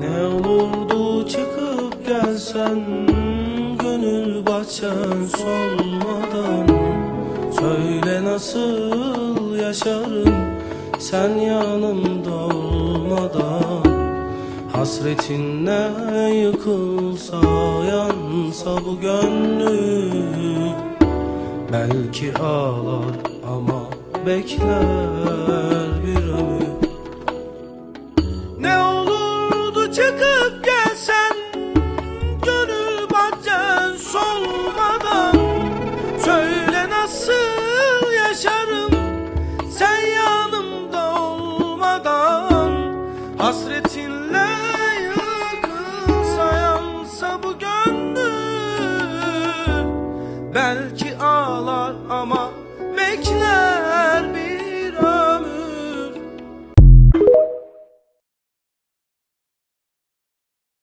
Ne olurdu çıkıp gelsen Gönül bahçen solmadan. Söyle nasıl yaşarım Sen yanımda olmadan. Hasretinle yıkılsa yansa bu gönlüm. Belki ağlar ama bekler Çıkıp gelsen gönül bahçen solmadan. Söyle nasıl yaşarım sen yanımda olmadan. Hasretinle yakınsa yansa bu gönlüm. Belki ağlar ama bekler.